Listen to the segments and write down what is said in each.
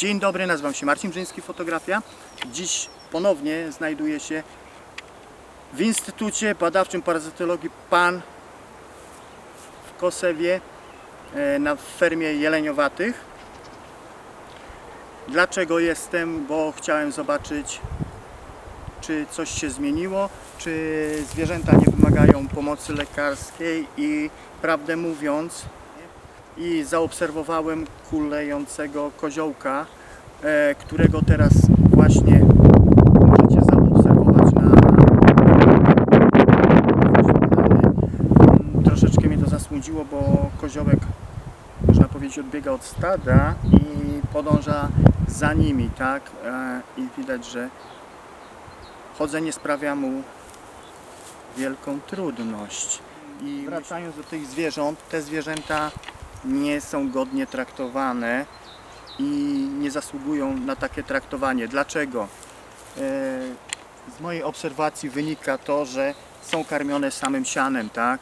Dzień dobry, nazywam się Marcin Brzyński, fotografia. Dziś ponownie znajduję się w Instytucie Badawczym Parazytologii PAN w Kosewie e, na fermie jeleniowatych. Dlaczego jestem? Bo chciałem zobaczyć, czy coś się zmieniło, czy zwierzęta nie wymagają pomocy lekarskiej i prawdę mówiąc, i zaobserwowałem kulejącego koziołka, e, którego teraz właśnie możecie zaobserwować na Mm, Troszeczkę mnie to zasmuciło, bo koziołek można powiedzieć odbiega od stada i podąża za nimi, tak? E, I widać, że chodzenie sprawia mu wielką trudność. I wracając do tych zwierząt, te zwierzęta nie są godnie traktowane i nie zasługują na takie traktowanie. Dlaczego? E, Z mojej obserwacji wynika to, że są karmione samym sianem, tak?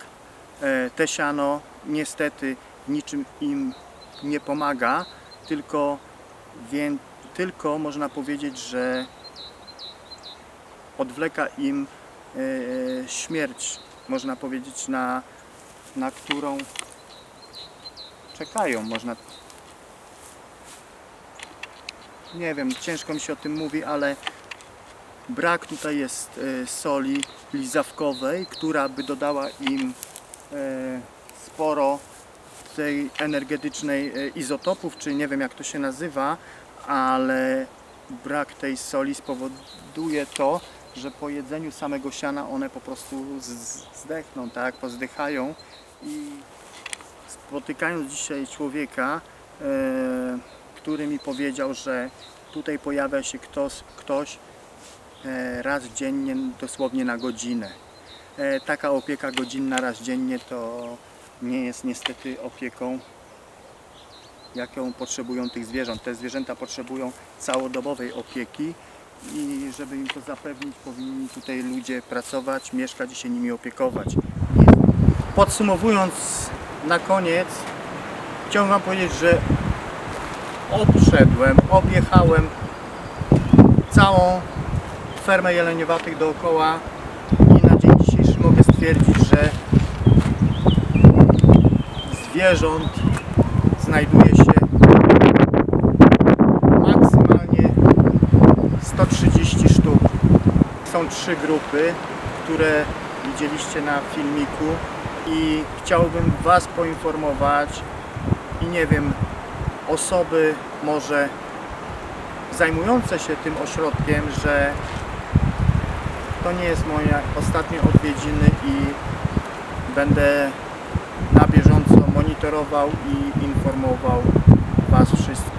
E, Te siano niestety niczym im nie pomaga, tylko, wię, tylko można powiedzieć, że odwleka im e, śmierć, można powiedzieć, na, na którą czekają, można. Nie wiem, ciężko mi się o tym mówi, ale brak tutaj jest e, soli lizawkowej, która by dodała im e, sporo tej energetycznej e, izotopów, czy nie wiem jak to się nazywa, ale brak tej soli spowoduje to, że po jedzeniu samego siana one po prostu zdechną, tak, pozdychają i spotykając dzisiaj człowieka, e, który mi powiedział, że tutaj pojawia się ktoś, ktoś e, raz dziennie, dosłownie na godzinę. E, taka opieka godzinna raz dziennie to nie jest niestety opieką, jaką potrzebują tych zwierząt. Te zwierzęta potrzebują całodobowej opieki i żeby im to zapewnić, powinni tutaj ludzie pracować, mieszkać i się nimi opiekować. Podsumowując na koniec, chciałbym Wam powiedzieć, że obszedłem, objechałem całą fermę jeleniowatych dookoła i na dzień dzisiejszy mogę stwierdzić, że zwierząt znajduje się maksymalnie 130 sztuk. Są trzy grupy, które widzieliście na filmiku i chciałbym Was poinformować i nie wiem, osoby może zajmujące się tym ośrodkiem, że to nie jest moje ostatnie odwiedziny i będę na bieżąco monitorował i informował Was wszystkich.